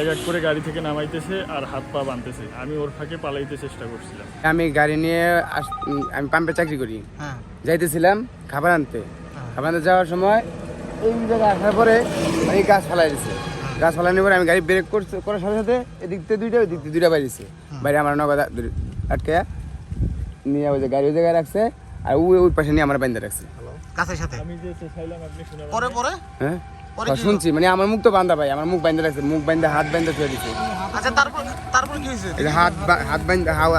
এক এক করে গাড়ি থেকে নামাইতেছে আর হাত পা বাঁধতেছে। আমি ওর ফাঁকে পালাইতে চেষ্টা করছিলাম। আমি গাড়ি নিয়ে আস- উম, আমি পাম্পে চাকরি করি। হ্যাঁ। যাইতেছিলাম খাবার আনতে। হ্যাঁ। খাবার আনতে যাওয়ার সময় এই জায়গায় আসার পরে এই গাছ ফালাই দিছে। গাছ ফালানোর পরে আমি গাড়ি ব্রেক করতে করার সাথে সাথে এদিক থেকে দুইটা ওই দিক থেকে দুইটা বাইরেছে। বাইরে আমার নগদ আটকে নিয়ে ওই যে গাড়ি ওই জায়গায় রাখছে আর ওই ওই পাশে নিয়ে আমার বাইন্দা রাখছে। গাছের সাথে? আমি যে চেঁচাইলাম আপনি শুনে পরে পরে? হ্যাঁ? শুনছি মানে আমার মুখ তো বান্ধা ভাই আমার মুখ বাইন্দা রাখছে মুখ বাইন্দা হাত আচ্ছা তারপর তারপর কি হয়েছে? হাত বা-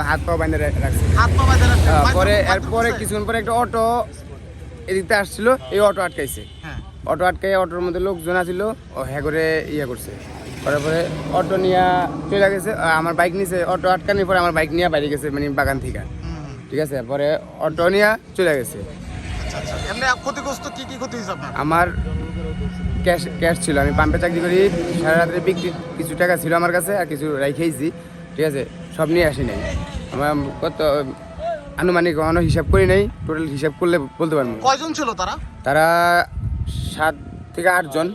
হাত পা বাইন্দা রাখছে। হাত পা বাঁধা রাখছে। হ্যাঁ, পরে এরপরে কিছুক্ষণ পরে একটা অটো এদিক থেকে আসছিল এই অটো আটকাইছে। হ্যাঁ। অটো আটকাই অটোর মধ্যে লোকজন আছিল ও হ্যাঁ করে ইয়ে করছে। করার পরে অটো নিয়ে চলে গেছে আমার বাইক নিছে অটো আটকানোর পরে আমার বাইক নিয়ে বাইরে গেছে মানে বাগান থেকে। ঠিক আছে? পরে অটো নিয়ে চলে গেছে। আচ্ছা এমনি ক্ষতিগ্রস্ত কি কি ক্ষতি হয়েছে আপনার? আমার ক্যাশ ক্যাশ ছিল। আমি পাম্পে চাকরি করি সারা রাত্রে বিক্রি কিছু টাকা ছিল আমার কাছে আর কিছু রাইখেইছি ঠিক আছে? সব নিয়ে আসি নাই। আমার কত আনুমানিক অন্য হিসাব করি নাই টোটাল হিসাব করলে বলতে পারব। কয়জন ছিল তারা? তারা সাত থেকে আটজন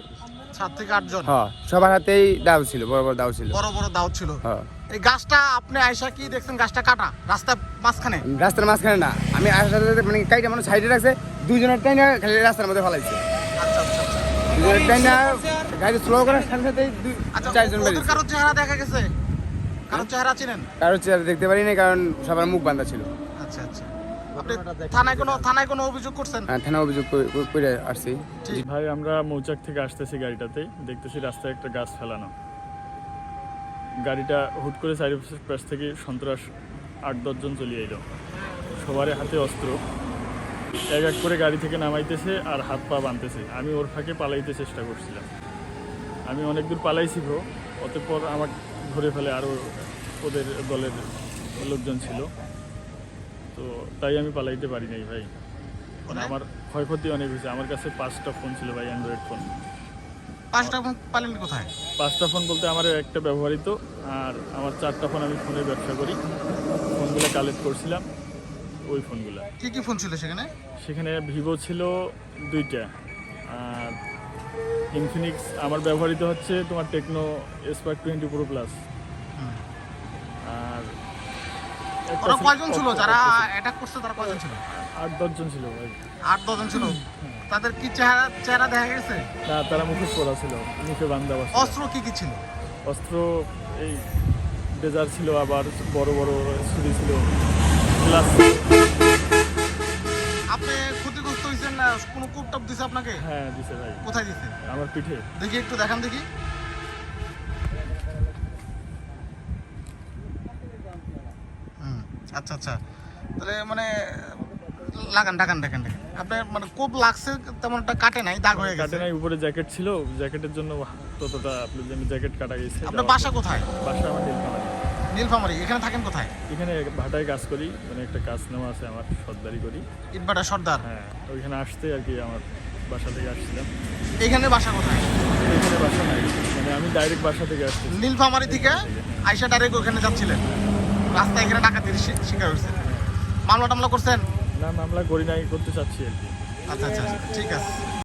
সাত থেকে আটজন হ্যাঁ সবার হাতেই দাও ছিল বড় বড় দাও ছিল। বড় বড় দাও ছিল। হ্যাঁ। এই গাছটা আপনি আয়সা কি দেখছেন? গাছটা কাটা? রাস্তার মাঝখানে? রাস্তার মাঝখানে না। আমি সাথে মানে কাইটা মানে সাইডে রাখছে দুইজনের টাইম খালি রাস্তার মধ্যে ফেলাইছে। আচ্ছা আচ্ছা আচ্ছা দুজনের গাড়ি স্লো করার সাথে সাথে দুই চারজন বেরিয়েছে। চেহারা দেখা গেছে? কারোর চেহারা চিনেন? কারও চেহারা দেখতে পারি না কারণ সবার মুখ বান্ধা ছিল। আচ্ছা আচ্ছা। থানায় কোনো থানায় কোনো অভিযোগ করছেন? থানা অভিযোগ করে- আসছি। ভাই আমরা মৌচাক থেকে আসতেছি গাড়িটাতে। দেখতেছি রাস্তায় একটা গাছ ফেলানো। গাড়িটা হুট করে চারিপাশের পাশ থেকে সন্ত্রাস আট দশজন চলে এলো। সবারই হাতে অস্ত্র। এক এক করে গাড়ি থেকে নামাইতেছে আর হাত পা বাঁধতেছে। আমি ওর ফাঁকে পালাইতে চেষ্টা করছিলাম। আমি অনেক দূর পালাইছি গো অতঃপর আমাকে ধরে ফেলে আরও ওদের দলের লোকজন ছিল। তো তাই আমি পালাইতে পারি নাই ভাই। মানে আমার ক্ষয়ক্ষতি অনেক হয়েছে। আমার কাছে পাঁচটা ফোন ছিল ভাই অ্যান্ড্রয়েড ফোন। পাঁচটা ফোন পালেন কোথায়? পাঁচটা ফোন বলতে আমার একটা ব্যবহৃত আর আমার চারটা ফোন আমি ফোনের ব্যবসা করি। ফোনগুলো কালেক্ট করছিলাম। ওই ফোনগুলো। কি কি ফোন ছিল সেখানে? সেখানে ভিভো ছিল দুইটা। আর ইনফিনিক্স আমার ব্যবহৃত হচ্ছে তোমার Tecno Spark twenty Pro plus আর ওরা ছিল- কয়জন ছিল? যারা অ্যাটাক করছে তারা কয়জন ছিল? আট দশজন ছিল ভাই। আট দশজন ছিল? তাদের কি চেহারা চেহারা দেখা গেছে? না তারা মুখে পড়া ছিল মুখে বান্ধা অস্ত্র কি কি ছিল? অস্ত্র এই ডেজার ছিল আবার বড় বড় ছুরি ছিল। আপনি ক্ষতিগ্রস্ত হয়েছেন না? কোনো দিছে আপনাকে? হ্যাঁ দিছে ভাই। কোথায় দিছে? আমার পিঠে। দেখি একটু দেখান দেখি। আচ্ছা আচ্ছা। তাহলে মানে লাগান আপনার মানে কোপ লাগছে তেমন একটা কাটে নাই দাগ হয়ে গেছে। কাটে নাই উপরে জ্যাকেট ছিল জ্যাকেটের জন্য ততটা আপনার জন্য জ্যাকেট কাটা গেছে। আপনার বাসা কোথায়? বাসা আমার নীলফামারী। নীলফামারি এখানে থাকেন কোথায়? এখানে ভাটায় কাজ করি মানে একটা কাজ নেওয়া আছে আমার সর্দারি করি। ইটবাটা সর্দার? হ্যাঁ ওইখানে আসতে আর কি আমার বাসা থেকে আসছিলাম। এখানে বাসা কোথায়? এখানে বাসা নাই মানে আমি ডাইরেক্ট বাসা থেকে আসছি। নীলফামারি থেকে আইসা ডাইরেক্ট ওখানে যাচ্ছিলেন। রাস্তায় এখানে ডাকাতির শিকার হয়েছে। মামলা টামলা করছেন? না মামলা করি নাই করতে চাচ্ছি আর কি। আচ্ছা আচ্ছা আচ্ছা, ঠিক আছে।